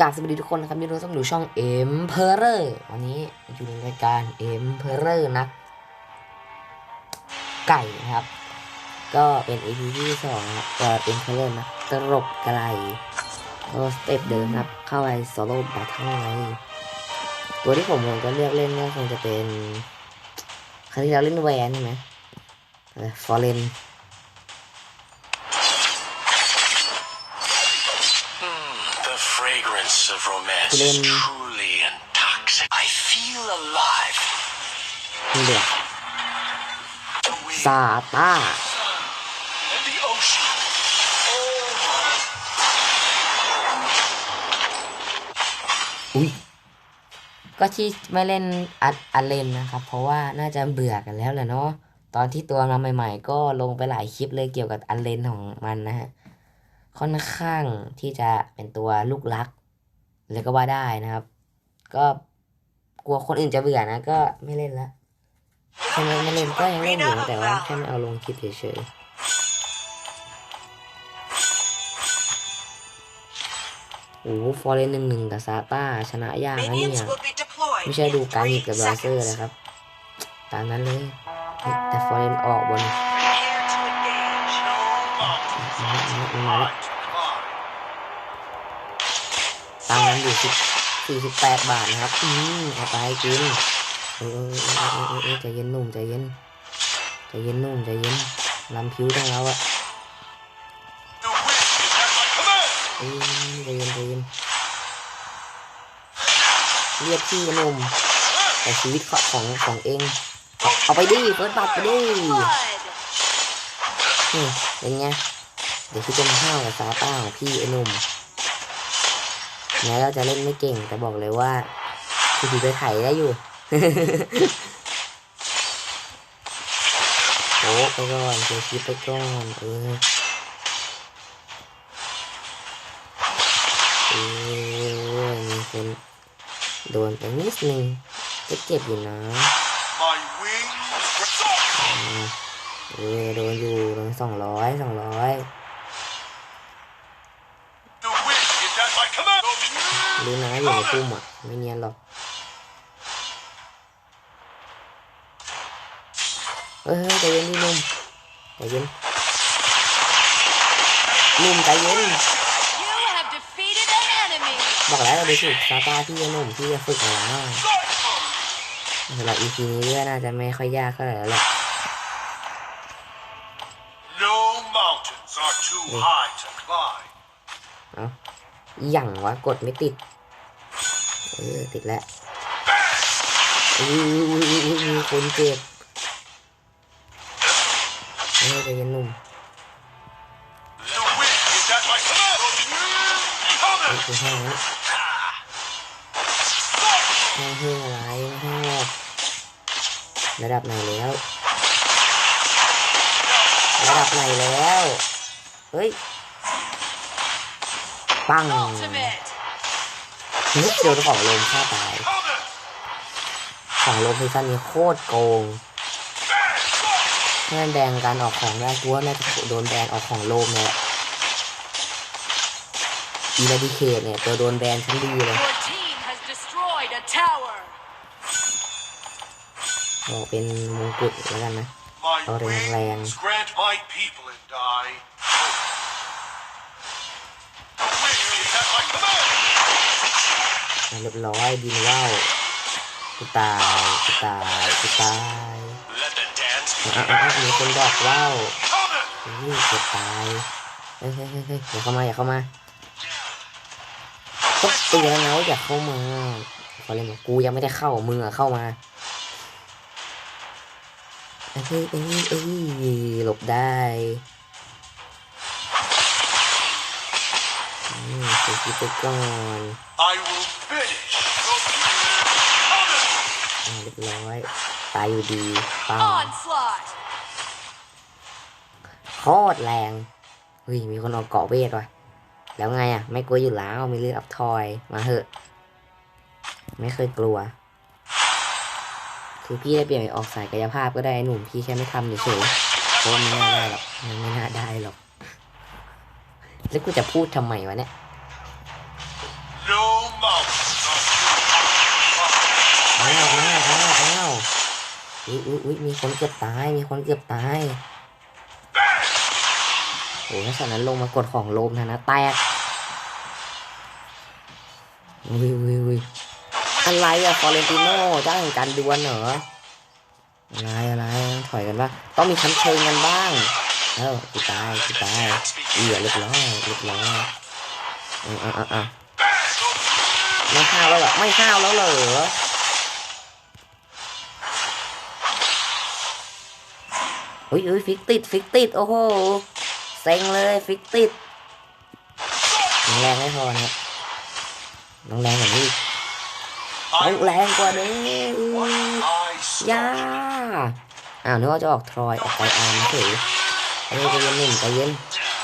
กาบสวัสดีทุกคนนะครับยินดีต้อนรับสู่ช่อง M p e r o r วันนี้อยู่ในรายการ M p e r o r นักไก่นะครับ ก็เป็น EP ที่สองนะครับก็เป็นเพลอร์นะตลบไกลก็สเต็ปเดิมครับ เข้าไปโซโล่บาทเทิลไงตัวที่ผมคงจะเลือกเล่นก็คงจะเป็นครั้งที่เราเล่นแวนใช่ไหมฟอร์เรน romance is Glenn. truly intoxicating. I feel alive. นี่เดือด The wind ซาต้า and the ocean. Oh, อุ้ยก็ที่ไม่เล่นอัดอัดเลนนะครับ เพราะว่าน่าจะเบื่อกันแล้วแหละเนาะตอนที่ตัวมาใหม่ ๆ ก็ลงไปหลายคลิปเลยเกี่ยวกับอันเลนของมันนะฮะค่อนข้างที่จะเป็นตัวลูกรัก เลยก็ว่าได้นะครับ ก็กลัวคนอื่นจะเบื่อนะ ก็ไม่เล่นละแค่ไม่ไม่เล่นก็ยังเล่นอยู่นะแต่ว่าแค่ไม่เอาลงคลิปเฉยๆโอ้ฟอร์เรนหนึ่งหนึ่งกับซาต้าชนะยากนะเนี่ย Minions will be deployed ไม่ใช่ดู in การหยิบ three กับบราเซอร์ seconds. นะครับ ตามนั้นเลยเฮ้ยแต่ฟอร์เรนออกบน Prepare to engage. no mountains ตามนั้นอยู่สิบสี่สิบแปดบาทนะครับ อืมเอาไปกินเออเออเออเออเออใจเย็นหนุ่มใจเย็นใจเย็นหนุ่มใจเย็นลำผิวทั้งเราอะ The wind is at my command. เอ้ยใจเย็นใจเย็นเรียกพี่หนุ่มแต่ชีวิตของของเอง เอาไปดิเฟิร์สบัตรไปดิ Blood. นี่เป็นไงเดี๋ยวพี่จะมาห้าวกับซาต้าของพี่ไอ้หนุ่ม แม้เราจะเล่นไม่เก่ง แต่บอกเลยว่าพี่พี่ไปไถได้อยู่โอ้ไปก่อนเดี๋ยวคิดไปก่อนเออเออมีคนโดนไปนิดนึงก็เจ็บอยู่นะ My wings. อืมเออโดนอยู่โดนสองร้อยสองร้อย รู้นะอยู่ในปุ่มอะ ไม่เนียนหรอก เฮ้ยใจเย็นดิหนุ่มใจเย็นหนุ่มใจเย็น You have defeated an enemy. บอกแล้วเราไปฝึกซาตาที่หนุ่มที่จะฝึกมาแล้วสำหรับ EP นี้ก็น่าจะไม่ค่อยยากเท่าไหร่แล้วแหละ No mountains are too high to climb. เอาอหย่างวะ กดไม่ติด เออติดแล้วอุ้คนเจ็บเฮ้ยใจเย็นหนุ่มคือแห้งแล้วแห้งเฮ้ยอะไรแห้งรอกระดับไหนแล้ว ระดับไหนแล้ว เฮ้ย ปัง Ultimate. เฮ้ยโดนของลมฆ่าตาย Coming. ของลมซีซั่นนี้โคตรโกงถ้ามันแบนการออกของได้กูว่าน่าจะโดนแบนออกของโลมเนี่ยแหละอีนาดิเคทเนี่ยตัวโดนแบนชั้นดีเลย Your team has destroyed a tower. บอกเป็นมงกุฎแล้วกันนะ My Oh, they're wings laying. grant my people and เรียบร้อยบินว่าวกูตายกูตายกูตายอะอะอะมีคนบอกว่าว Coming. อุ้ยกูตายเฮ้ยเฮ้ยเฮ้ยอย่าเข้ามาอย่าเข้ามาก็เตือนแล้วอย่าเข้ามาเขาเล่นบอกกูยังไม่ได้เข้ามึงอะเข้ามาเอ้ยเอ้ยเอ้ยหลบได้อืมไปคิดไปก่อน I เรียบร้อย ตายอยู่ดีปัง Onslaught. โคตรแรงเฮ้ยมีคนเอาเกาะเวทว่ะแล้วไงอะ ไม่กลัวอยู่แล้วมีเลือดอัพทอยมาเหอะ ไม่เคยกลัว คือพี่ได้เปลี่ยนไปออกสายกายภาพก็ได้ไอ้หนุ่มพี่แค่ไม่ทำเฉยๆเพราะว่ามันไม่น่าได้หรอกมันไม่น่าได้หรอก แล้วกูจะพูดทำไมวะเนี่ย No อุ้ยอุ้ยอุ้ยมีคนเกือบตาย มีคนเกือบตาย โอ้ยถ้าฉะนั้นลงมากดของโลมนะนะแตกอุ้ยอุ้ยอุ้ยอะไรอะฟอเรนติโน่จ้างการดวลเหรอ อะไรอะไรถอยกันว่าต้องมีชั้นเชิงกันบ้างเอ้ากูตายกูตายเอียเรียบร้อยเรียบร้อยอ่าอ่าอ่าอ่าไม่ห้าวแล้วเหรอไม่ห้าวแล้วเหรอ อุ้ยอุ้ยฟิกติดฟิกติด โอ้โหเซ็งเลยฟิกติดต้องแรงไม่พอนะต้องแรงกว่านี้ต้องแรงกว่านี้อุ้ย I ย่า saw อ้าวนึกว่าจะออกทรอยออกไกอาร์มเฉยเอ้ยใจเย็นหนึ่งใจเย็น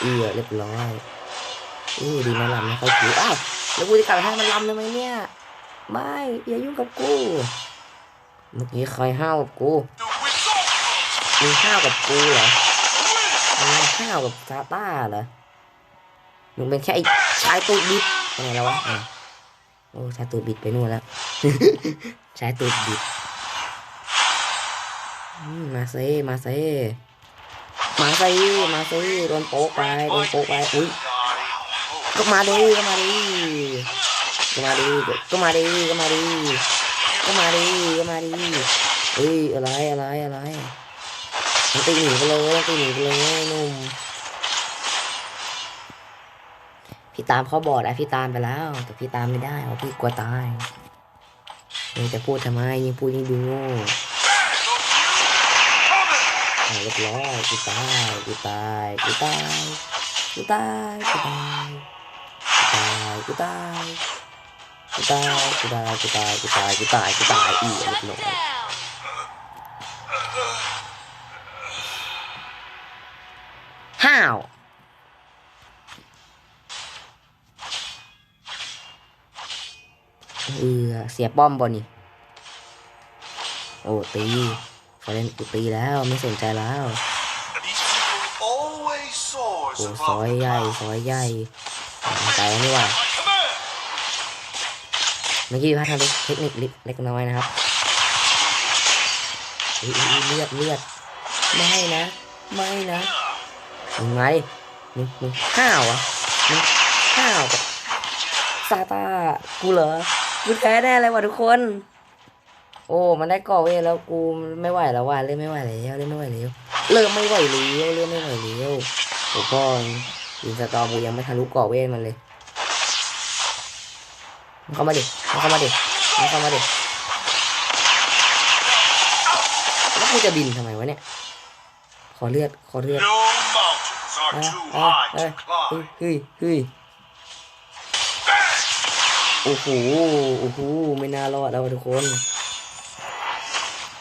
เอือเรียบร้อยอู้ดีนะลำไม่ค่อยผิวอ้าวแล้วกูจะกลับไปให้มันลำทำไมเนี่ยไม่อย่ายุ่งกับกูเมื่อกี้ใครห้าวกับกู the result. มึงห้าวกับกูเหรอมึงห้าวกับซาต้าเหรอมึงเป็นแค่ไอ้ชายตูดบิดอะไรแล้ววะโอ้ชายตูดบิดไปนู่นแล้วชายตูดบิดมาเซ่มาเซ่มาเซ่มาเซ่โดนโป๊กไปโดนโป๊กไปอุ้ยก็มาดิก็มาดิก็มาดิก็มาดิก็มาดิก็มาดิก็มาดิเฮ้ยอะไรอะไรอะไร มันตีหนีไปเลยมันตีหนีไปเลยนุ่มพี่ตามเขาบอกแล้วพี่ตามไปแล้ว แต่พี่ตามไม่ได้เพราะพี่กลัวตายยังจะพูดทำไมยิ่งพูดยิ่งดูโง่เรียบร้อยกูตายกูตายกูตายกูตายกูตายตายกูตายกูตายกูตายกูตายกูตายกูตายกูตายอีกเรียบร้อย ห้าว เออ เสียป้อมบอนี่ โอ้ตีฟอเรนกูตีแล้วไม่สนใจแล้วโอ้ซอยใหญ่ซอยใหญ่ใจนี่ว่าเมื่อกี้พัฒนาเทคนิคเล็กน้อยนะครับเลือดเลือดไม่นะ ไม่นะ มึงไงมึงมึงห้าวอะมึงห้าวกับซาตากูเหรอกูแพ้แน่เลยว่ะทุกคน โอ้ มันได้ก่อเวทแล้วกูไม่ไหวแล้วว่ะเล่นไม่ไหวแล้วเล่นไม่ไหวแล้วเริ่มไม่ไหวแล้วเริ่มไม่ไหวแล้วโอ้พ่ออินสตอมกูยังไม่ทะลุก่อเวทมันเลยมันเข้ามาดิมันเข้ามาดิมันเข้ามาดิแล้วกูจะบินทำไมวะเนี่ยขอเลือดขอเลือด mountains are อะ too อะ high เอ้ย to เฮ้ย climb. เฮ้ยเฮ้ยโอ้โห โอ้โห ไม่น่ารอดแล้วว่ะทุกคน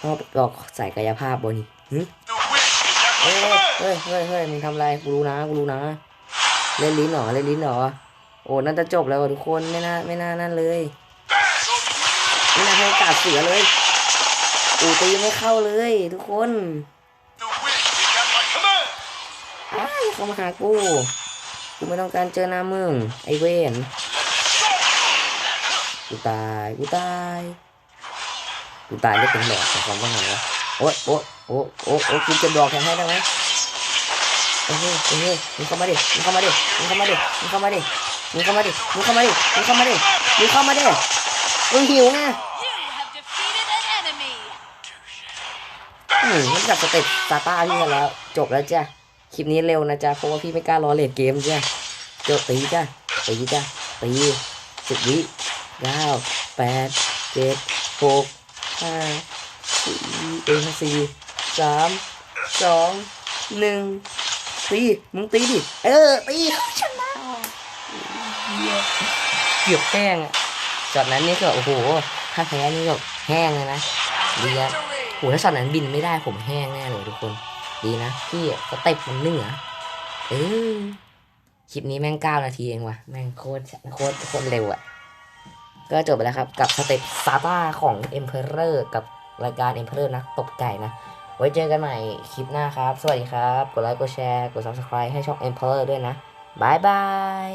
ชอบหลอกใส่กายภาพบนนี่หึ The wind is at เฮ้ my ย command. เฮ้ยเฮ้ยเฮ้ยมึงทำอะไร กูรู้นะ กูรู้นะ เล่นลิ้นเหรอ เล่นลิ้นเหรอ โอ้ น่าจะจบแล้วว่ะทุกคน ไม่น่า ไม่น่านั่นเลย ไม่น่าให้โอกาสเสียเลย อูตีไม่เข้าเลย ทุกคน เข้ามาหากูกูไม่ต้องการเจอหน้ามึงไอเวนกูตายกูตายกูตายได้เป็นหลอดของความว่าไงวะโอ๊ยโอ๊ยโอ๊ยโอ๊ยโอ๊ยกูจะดอกแทนให้ได้ไหมเอ้ยเอ้ยเอ้ยมึงเข้ามาดิมึงเข้ามาดิมึงเข้ามาดิมึงเข้ามาดิมึงเข้ามาดิมึงเข้ามาดิมึงเข้ามาดิมึงเข้ามาดิมึงหิวไง You have defeated an enemy. อืมมันจับสเต็ปซาต้าพี่กันแล้ว จบแล้วจ้ะ คลิปนี้เร็วนะจ๊ะเพราะว่าพี่ไม่กล้ารอเลดเกมจ้ะจบตีจ้ะตีจ้ะตีสิบวิเก้าแปดเจ็ดหกห้าสี่เอ็สี่สามสองหนึ่งตีมึงตีดิเออตีชนะเหี้ยเกือบแห้งอะจอดนั้นนี่ก็โอ้โหถ้าแพ้นี่ก็แห้งเลยนะเดีอะ Victory. โหถ้าช็อตนั้นบินไม่ได้ผมแห้งแน่เลยทุกคน ดีนะพี่สเต็ปมันเหนือเออคลิปนี้แม่งเก้านาทีเองว่ะ แม่งโคตรโคตรโคตรเร็วอะ่ะ ก็จบไปแล้วครับ กับสเต็ปซาต้าของ Emperor กับรายการ Emperor นักตบไก่นะ ไว้เจอกันใหม่คลิปหน้าครับ สวัสดีครับ กดไลค์กดแชร์ กด Subscribe ให้ช่อง Emperor ด้วยนะบายบาย